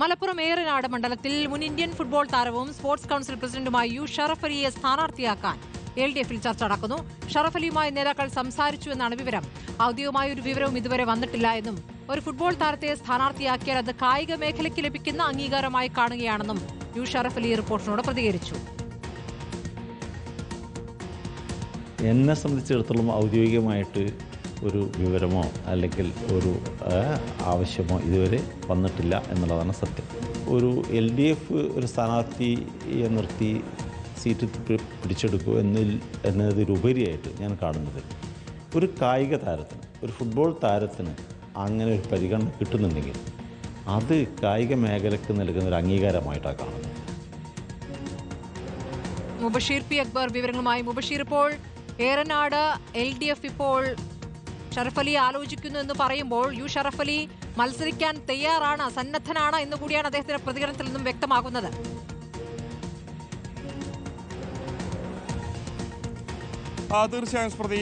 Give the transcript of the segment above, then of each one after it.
മലപ്പുറം ഏറനാട് മണ്ഡലത്തിൽ മുൻ Indian football താരവും സ്പോർട്സ് കൌൺസിൽ പ്രസിഡന്റുമായ യു ഷറഫ് അലിയെ സ്ഥാനാർത്ഥിയാക്കാൻ എൽ ഡി എഫിൽ ചർച്ച നടക്കുന്നു. ഷറഫ് അലിയുമായി നേതാക്കൾ സംസാരിച്ചു എന്നാണ് വിവരം. ഔദ്യോഗികമായ ഒരു വിവരവും ഇതുവരെ വന്നിട്ടില്ല എന്നും ഒരു ഫുട്ബോൾ താരത്തെ സ്ഥാനാർത്ഥിയാക്കിയാൽ അത് കായിക മേഖലയ്ക്ക് ലഭിക്കുന്ന അംഗീകാരമായി കാണുകയാണെന്നും യു ഷറഫ് അലി റിപ്പോർട്ടിനോട് പ്രതികരിച്ചു. എന്നെ സംബന്ധിച്ചിടത്തോളം ഔദ്യോഗികമായിട്ട് ഒരു വിവരമോ അല്ലെങ്കിൽ ഒരു ആവശ്യമോ ഇതുവരെ വന്നിട്ടില്ല എന്നുള്ളതാണ് സത്യം. ഒരു എൽ ഡി എഫ് ഒരു സ്ഥാനാർത്ഥിയെ നിർത്തി സീറ്റ് പിടിച്ചെടുക്കുക പിടിച്ചെടുക്കൂ എന്നിൽ എന്നതിലുപരിയായിട്ട് ഞാൻ കാണുന്നത് ഒരു കായിക താരത്തിന് ഒരു ഫുട്ബോൾ താരത്തിന് അങ്ങനെ ഒരു പരിഗണന കിട്ടുന്നുണ്ടെങ്കിൽ അത് കായിക മേഖലയ്ക്ക് നൽകുന്ന ഒരു അംഗീകാരമായിട്ടാണ് കാണുന്നത്. മുബഷീർ പി അക്ബർ വിവരങ്ങളുമായി. മുബഷീർ ഇപ്പോൾ ഏറനാട് എൽ ഡി എഫ് ഇപ്പോൾ ഷറഫ് അലി ആലോചിക്കുന്നു എന്ന് പറയുമ്പോൾ യു ഷറഫ് അലി മത്സരിക്കാൻ തയ്യാറാണ് സന്നദ്ധനാണ് എന്ന് കൂടിയാണ് അദ്ദേഹത്തിന്റെ പ്രതികരണത്തിൽ നിന്നും വ്യക്തമാകുന്നത്. തീർച്ചയായും സ്മൃതി.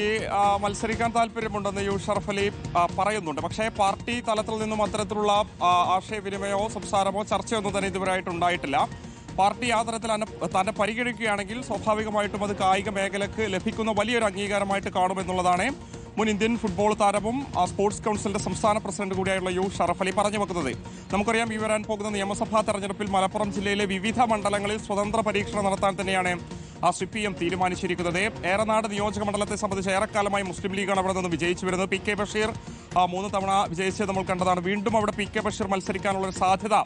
മത്സരിക്കാൻ താല്പര്യമുണ്ടെന്ന് യു ഷറഫ് അലി പറയുന്നുണ്ട്. പക്ഷേ പാർട്ടി തലത്തിൽ നിന്നും അത്തരത്തിലുള്ള ആശയവിനിമയമോ സംസാരമോ ചർച്ചയൊന്നും തന്നെ ഇതുവരെയായിട്ട് ഉണ്ടായിട്ടില്ല. പാർട്ടി ആ തരത്തിൽ തന്നെ പരിഗണിക്കുകയാണെങ്കിൽ സ്വാഭാവികമായിട്ടും അത് കായിക മേഖലക്ക് ലഭിക്കുന്ന വലിയൊരു അംഗീകാരമായിട്ട് കാണുമെന്നുള്ളതാണ് മുൻ ഇന്ത്യൻ ഫുട്ബോൾ താരവും സ്പോർട്സ് കൗൺസിലിന്റെ സംസ്ഥാന പ്രസിഡന്റ് കൂടിയായുള്ള യു ഷറഫ് അലി പറഞ്ഞു വെക്കുന്നത്. നമുക്കറിയാം ഈ വരാൻ പോകുന്ന നിയമസഭാ തെരഞ്ഞെടുപ്പിൽ മലപ്പുറം ജില്ലയിലെ വിവിധ മണ്ഡലങ്ങളിൽ സ്വതന്ത്ര പരീക്ഷണം നടത്താൻ തന്നെയാണ് ആ സി പി എം തീരുമാനിച്ചിരിക്കുന്നത്. ഏറനാട് നിയോജക മണ്ഡലത്തെ സംബന്ധിച്ച് ഏറെക്കാലമായി മുസ്ലിം ലീഗാണ് അവിടെ നിന്ന് വിജയിച്ചു വരുന്നത്. പി കെ ബഷീർ മൂന്ന് തവണ വിജയിച്ചത് നമ്മൾ കണ്ടതാണ്. വീണ്ടും അവിടെ പി കെ ബഷീർ മത്സരിക്കാനുള്ള സാധ്യത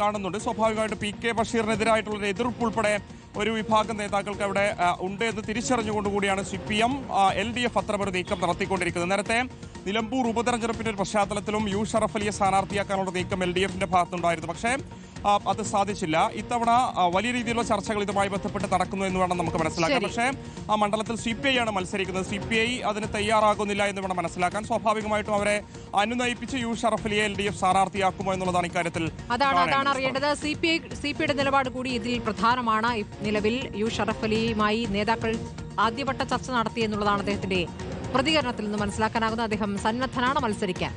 കാണുന്നുണ്ട്. സ്വാഭാവികമായിട്ട് പി കെ ബഷീറിനെതിരായിട്ടുള്ള എതിർപ്പ് ഉൾപ്പെടെ ഒരു വിഭാഗം നേതാക്കൾക്ക് അവിടെ ഉണ്ട് എന്ന് തിരിച്ചറിഞ്ഞുകൊണ്ടുകൂടിയാണ് C P M L D F അത്തരമൊരു നീക്കം നടത്തിക്കൊണ്ടിരിക്കുന്നത്. നേരത്തെ നിലമ്പൂർ ഉപതെരഞ്ഞെടുപ്പിന്റെ ഒരു പശ്ചാത്തലത്തിലും യു ഷറഫ് അലിയെ സ്ഥാനാർത്ഥിയാക്കാനുള്ള നീക്കം എൽ ഡി എഫിന്റെ ഭാഗത്തുണ്ടായിരുന്നു. പക്ഷേ അത് സാധിച്ചില്ല. ഇത്തവണ വലിയ രീതിയിലുള്ള ചർച്ചകൾ ഇതുമായി ബന്ധപ്പെട്ട് നടക്കുന്നു എന്ന് വേണം നമുക്ക് മനസ്സിലാക്കാം പക്ഷേ ആ മണ്ഡലത്തിൽ സി പി ഐ ആണ് മത്സരിക്കുന്നത്. സി പി ഐ അതിന് തയ്യാറാകുന്നില്ല എന്ന് വേണം മനസ്സിലാക്കാൻ. സ്വാഭാവികമായിട്ടും അവരെ അനുനയിപ്പിച്ച് യു ഷറഫലിയെ എൽ ഡി എഫ് സ്ഥാനാർത്ഥിയാക്കുമോ എന്നുള്ളതാണ് ഇക്കാര്യത്തിൽ അതാണ് അതാണ് അറിയേണ്ടത്. C P I C P ഐയുടെ നിലപാട് കൂടി ഇതിൽ പ്രധാനമാണ്. നിലവിൽ യു ഷറഫലിയുമായി നേതാക്കൾ ആദ്യവട്ട ചർച്ച നടത്തി എന്നുള്ളതാണ് അദ്ദേഹത്തിന്റെ പ്രതികരണത്തിൽ നിന്ന് മനസ്സിലാക്കാനാകുന്നത്. അദ്ദേഹം സന്നദ്ധനാണ് മത്സരിക്കാൻ.